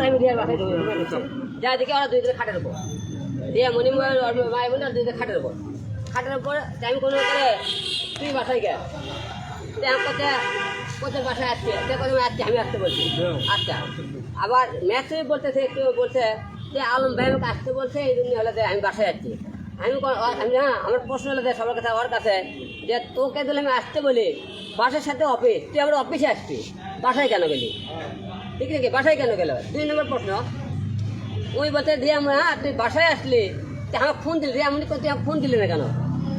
টাইমে যা দেখি ওরা দুই দিকে খাটের উপর। দিয়ে মণিময় মায়ের বোন দুই দিকে খাটের উপর। খাটের উপর টাইম কোনো করে তুই বাসায় গে। তুই আমার বাসায় সে আমি আসতে বলছি। আচ্ছা। আবার ম্যাথে বলতেছে একটু বলছে যে আলম ভাই আমাকে আসতে বলছে, এই জন্য হলে আমি বাসায় যাচ্ছি। আমি আমি হ্যাঁ আমার প্রশ্ন হলো সবার কাছে ওর কাছে, যে তোকে দিলে আমি আসতে বলি, বাসার সাথে অফিস তুই আবার অফিসে আসবি? বাসায় কেন গেলি? ঠিক আছে বাসায় কেন গেল? দুই নম্বর প্রশ্ন। ওই বলতে দিয়ে আমরা হ্যাঁ তুই বাসায় আসলি? তুই আমাকে ফোন দিলি, রিয়া মনে তুই আমাকে ফোন দিলি না কেন?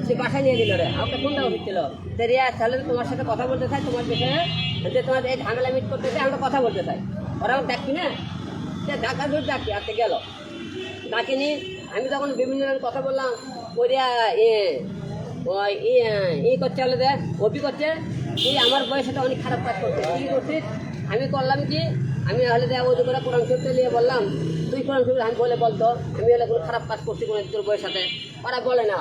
তুই বাসায় নিয়ে দিল রে। আমাকে ফোন দেওয়া হচ্ছিল তো রিয়া, তাহলে তোমার সাথে কথা বলতে চাই, তোমার বিষয়ে যে তোমার এই ঝামেলা মিট করতে চাই, আমরা কথা বলতে চাই। ওরা আমাকে ডাকবি না? সে ঢাকা ধরে ডাকি আজকে গেল। ডাকিনি আমি তখন বিভিন্ন কথা বললাম। ওরিয়া এ, ওই ই ই করছে হলে দেখ অভি করছে। তুই আমার বয়সে অনেক খারাপ কাজ করছে। কী করছিস? আমি করলাম কি আমি হলে দেখ ওই করে কোরআন শরীফটা নিয়ে বললাম তুই কোরআন শরীফ আমি বলে বলতো আমি হলে কোনো খারাপ কাজ করছি কোনো তোর বয়সের সাথে। ওরা বলে না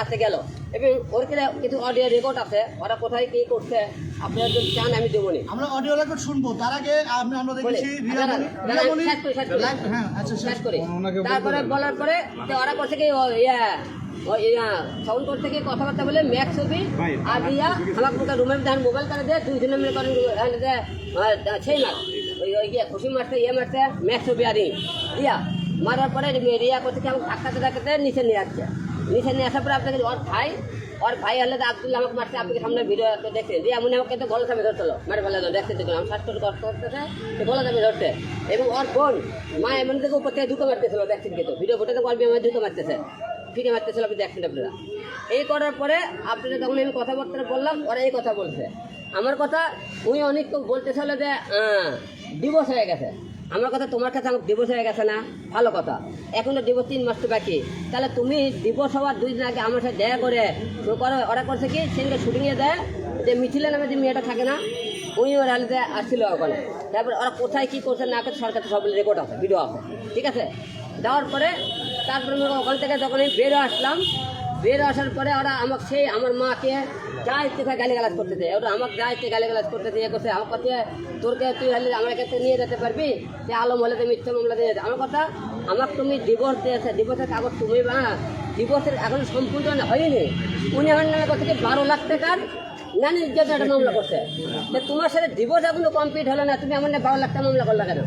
আসতে গেল। এবং ওর কিনা কিছু অডিও রেকর্ড আছে ওরা কোথায় কী করছে আপনারা যদি চান আমি দেবো নি। আমরা অডিও রেকর্ড শুনব। তার আগে আমি আমরা দেখেছি শেষ করি, হ্যাঁ আচ্ছা তারপরে বলার পরে তো ওরা করছে কি ইয়া ইয়া সাউন্ড করতে গিয়ে কথাবার্তা বলে ম্যাক ছবি আর দিয়া আমার রুমের মোবাইল করে দেয় দুই দিনের মনে করেন সেই মাস ওই ওই ইয়ে খুশি মারছে ইয়ে মারছে ম্যাক ছবি আর ই। মারার পরে রিয়া করতে আমাকে ধাক্কাতে ধাক্কাতে নিচে নিয়ে আসছে। নিচে নিয়ে আসার পরে আপনাকে ওর ভাই ওর ভাই হলে তো আব্দুল্লাহ আমাকে মারছে, আপনি সামনে ভিডিও দেখছেন? রিয়া মনে আমাকে তো গলা চাপে ধরছিল। মেরে ফেলে দেখতে দেখুন আমি শ্বাস করে কষ্ট করতেছে, সে গলা চাপে ধরছে। এবং ওর বোন, মা এমন থেকে উপর থেকে ঢুকে মারতেছিল, দেখছেন কিন্তু। ভিডিও ফোটে তো আমার ঢুকে মারতেছে। ফিরে মারতেছিল, আপনি দেখছেন আপনারা। এই করার পরে আপনারা তখন আমি কথাবার্তা বললাম, ওরা এই কথা বলছে। আমার কথা, উনি অনেক বলতেছিল যে ডিভোর্স হয়ে গেছে। আমার কথা তোমার কাছে আমার ডিভোর্স হয়ে গেছে না? ভালো কথা। এখন তো ডিভোর্স তিন মাস তো বাকি। তাহলে তুমি ডিভোর্স হওয়ার দুই দিন আগে আমার সাথে দেখা করে করে, ওরা করছে কি? সেদিনকে শুটিংয়ে দেয় যে মিছিলে নামে যে মেয়েটা থাকে না, উনি ওর হালিতে আসছিল ওখানে তারপর ওরা কোথায় কী করছে না করছে, সরকার সব রেকর্ড আছে ভিডিও আছে। ঠিক আছে? দেওয়ার পরে, তারপরে ওখান থেকে যখন আমি বেরো আসলাম, বেরো আসার পরে ওরা আমাকে, সেই আমার মাকে যা ইচ্ছে তাই গালিগালাজ করতেছে ওরা আমাকে যা ইচ্ছে গালিগালাজ করতেছে ইয়ে করছে আমার কাছে তোরকে তুই হলে আমার কাছে নিয়ে যেতে পারবি? যে আলম হলে তুমি মিথ্যা মামলা দিয়ে। আমার কথা আমাকে তুমি ডিভোর্স দিয়েছে ডিভোর্সের কাগজ তুমি বা ডিভোর্সের এখন সম্পূর্ণ হয়নি। উনি আমার নামে কত থেকে বারো লাখ টাকার নানি জন্য একটা মামলা করছে। তোমার সাথে ডিভোর্স এখনও কমপ্লিট হলো না, তুমি আমার বারো লাখ টাকা মামলা করলা কেন?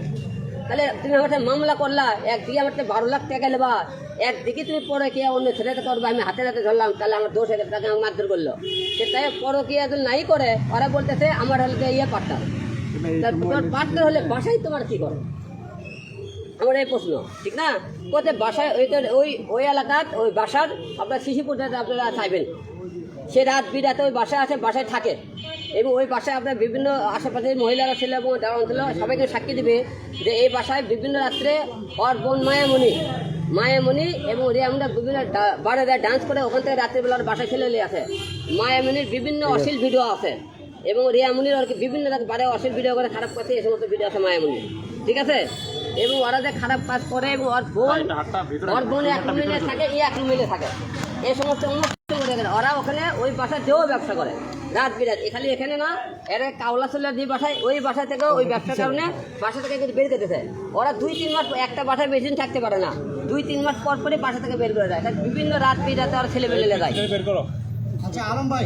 তাহলে তুমি আমার মামলা করলা একদিকে আমার বারো লাখ টাকা নেবা একদিকে তুমি পরে কে অন্য ছেলেতে করবে আমি হাতে হাতে ধরলাম তাহলে আমার দোষ হয়ে তাকে আমার মারধর করল। সেটাই পরে কে যদি নাই করে ওরা বলতেছে আমার হলে ইয়ে পার্টনার তোমার পার্টনার হলে বাসায় তোমার কি করে? আমার এই প্রশ্ন ঠিক না? কোথায় বাসায় ওই তো ওই ওই এলাকার ওই বাসার আপনার শিশুপুর আপনারা চাইবেন। সে রাত বিরাতে ওই বাসায় আছে বাসায় থাকে। এবং ওই বাসায় আপনার বিভিন্ন আশেপাশের মহিলারা ছিল এবং যারা অঞ্চল সবাইকে সাক্ষী দিবে যে এই বাসায় বিভিন্ন রাত্রে ওর বোন মায়ামণি মায়ামণি এবং রিয়ামুন্ডা বিভিন্ন বারে ডান্স করে ওখান থেকে রাত্রিবেলা ওর বাসায় ছেলে নিয়ে আছে মায়ামণির বিভিন্ন অশ্লীল ভিডিও আছে এবং রিয়ামণির আর কি বিভিন্ন রাত বারে অশ্লীল ভিডিও করে খারাপ করছে এই সমস্ত ভিডিও আছে মায়ামণির। ঠিক আছে? এবং ওরা যে খারাপ কাজ করে এবং ওর বোন ওর বোন এক রুমিলে থাকে ই এক রুমিলে থাকে। এই সমস্ত করে গেলে ওরা ওখানে ওই বাসায় যেও ব্যবসা করে রাত বিরাত এখানে এখানে না এরা কাউলা চলে যে বাসায় ওই বাসা থেকে ওই ব্যবসার কারণে বাসা থেকে কিন্তু বের করতেছে ওরা দুই তিন মাস একটা বাসায় বেশি দিন থাকতে পারে না দুই তিন মাস পর পরই বাসা থেকে বের করে দেয় বিভিন্ন রাত বিরাতে ওরা ছেলে যায় বের আচ্ছা আলম ভাই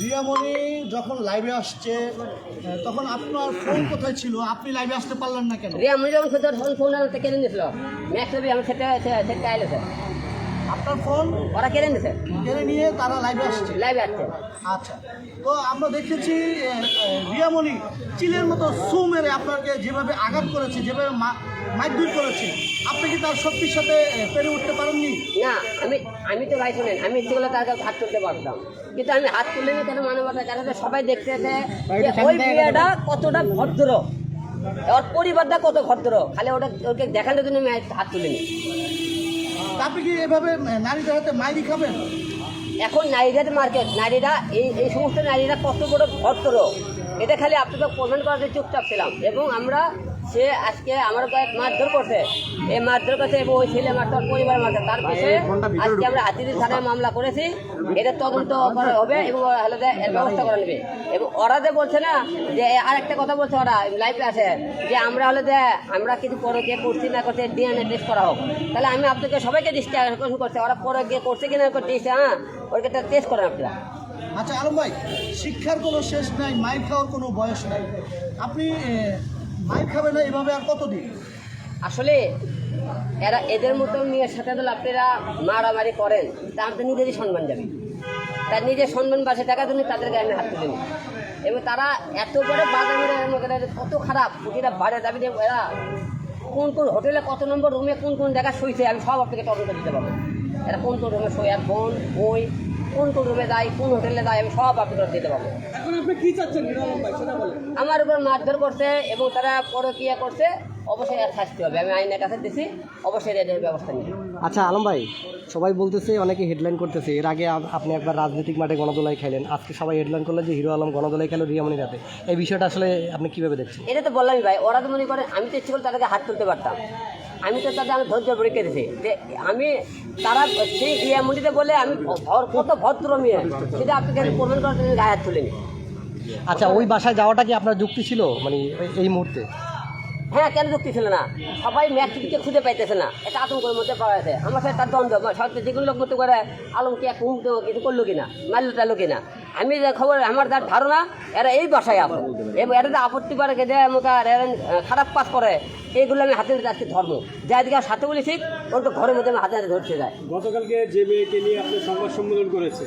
রিয়ামণি যখন লাইভে আসছে তখন আপনার ফোন কোথায় ছিল আপনি লাইভে আসতে পারলেন না কেন রিয়া আমি যখন ফোন ফোন আনতে কেড়ে নিয়েছিল ম্যাক্স আমি সেটা সেটা আইলেছে আপনার ফোন ওরা কেড়ে নিয়েছে কেড়ে নিয়ে তারা লাইভে আসছে। লাইভে আসছে। আচ্ছা। তো আমরা দেখেছি রিয়ামণি চিলের মতো সু মেরে আপনাকে যেভাবে আঘাত করেছে যেভাবে মা- মারধর করেছে আপনি কি তার শক্তির সাথে পেরে উঠতে পারেননি? না আমি আমি তো ভাই শোনেন আমি ইচ্ছে করলে তার কাছে হাত তুলতে পারতাম। কিন্তু আমি হাত তুলে নিয়ে কেন মানবতা? কারণ সবাই দেখতে যে ওই বিয়েটা কতটা ভদ্র। ওর পরিবারটা কত ভদ্র। খালি ওটা ওকে দেখানোর জন্য আমি হাত তুলে নিই আপনি এভাবে এখন নারীদের মার্কেট নারীরা এই এই সমস্ত নারীরা কত বড় ভদ্র এটা খালি আপনাদের প্রমাণ করাতে চুপচাপ ছিলাম। এবং আমরা সে আজকে আমার কয়েক মারধর করছে। এই মারধর করছে এবং ওই ছেলে মারতে ওর পরিবার মারছে তার পিছিয়ে আজকে আমরা হাতিদের থানায় মামলা করেছি। এটা তদন্ত করা হবে এবং হলে এর ব্যবস্থা করে নেবে। এবং ওরা যে বলছে না যে আর একটা কথা বলছে ওরা লাইফে আছে যে আমরা হলে যে আমরা কিছু পরে গিয়ে করছি না করছে ডিএনএ টেস্ট করা হোক। তাহলে আমি আপনাকে সবাইকে দৃষ্টি আকর্ষণ করছি ওরা পরে গিয়ে করছে কিনা দিচ্ছে হ্যাঁ? ওরকে ওইটা টেস্ট করেন আপনারা। আচ্ছা আলম ভাই শিক্ষার কোনো শেষ নাই মাইর খাওয়ার কোনো বয়স নাই। আপনি এ, মাইর খাবেন না এভাবে আর কতদিন? আসলে এরা এদের মতো মেয়ের সাথে যদি আপনারা মারামারি করেন তো নিজেরই সম্মান যাবে তার নিজের সম্মান বাসে টাকা জন্য তাদেরকে আমি হাত তুলে এবং তারা এত বড় করে কত খারাপ প্রতিটা বাড়ে দাবি দিয়ে এরা কোন কোন হোটেলে কত নম্বর রুমে কোন কোন জায়গায় শুইছে আমি সব আপনাকে তদন্ত দিতে পারব। এরা কোন কোন রুমে শোয় আর বোন বই কোন কোন রুমে যায় কোন হোটেলে যায় আমি সব আপনাকে দিতে পারব। আমার উপর মারধর করছে এবং তারা পরকিয়া করছে অবশ্যই এর শাস্তি হবে। আমি আইনের কাছে দিছি অবশ্যই এদের ব্যবস্থা নিই আচ্ছা আলম ভাই সবাই বলতেছে অনেকে হেডলাইন করতেছে। এর আগে আপনি একবার রাজনৈতিক মাঠে গণদোলাই খেলেন। আজকে সবাই হেডলাইন করল যে হিরো আলম গণদোলাই খেলো রিয়ামণি রাতে। এই বিষয়টা আসলে আপনি কীভাবে দেখছেন? এটা তো বললামই ভাই ওরা তো মনে করে আমি তো ইচ্ছে করে তাদেরকে হাত তুলতে পারতাম। আমি তো তাদের আমি ধৈর্য পরীক্ষা দিয়েছি যে আমি তারা সেই ক্রিয়ামন্ডিতে বলে আমি ভর- কত ভদ্র মেয়ে সেটা আপনি কেন প্রমাণ করার জন্য গায়ে হাত তুলেনি। আচ্ছা ওই বাসায় যাওয়াটা কি আপনার যুক্তি ছিল? মানে এই- মুহূর্তে? হ্যাঁ কেন যুক্তি ছিল না? সবাই ম্যাট্রিককে খুঁজে পাইতেছে না। এটা আতঙ্কের মধ্যে পাওয়া গেছে আমার সাথে তার দ্বন্দ্ব। সত্যি যেগুলো লোক মতো করে আলমকে এক হুম দেবো কিছু করল কিনা? মারলো টারলো কিনা? আমি যে খবর আমার যার ধারণা এরা এই বাসায় আছে এবং এরা যে আপত্তি করে যে আমাকে আর এরা খারাপ কাজ করে এইগুলো আমি হাতে নিতে আজকে ধর্ম যা দিকে সাথে বলেছি ওর তো ঘরের মধ্যে আমি হাতে হাতে ধরতে যায় গতকালকে যে মেয়েকে নিয়ে আপনি সংবাদ সম্মেলন করেছে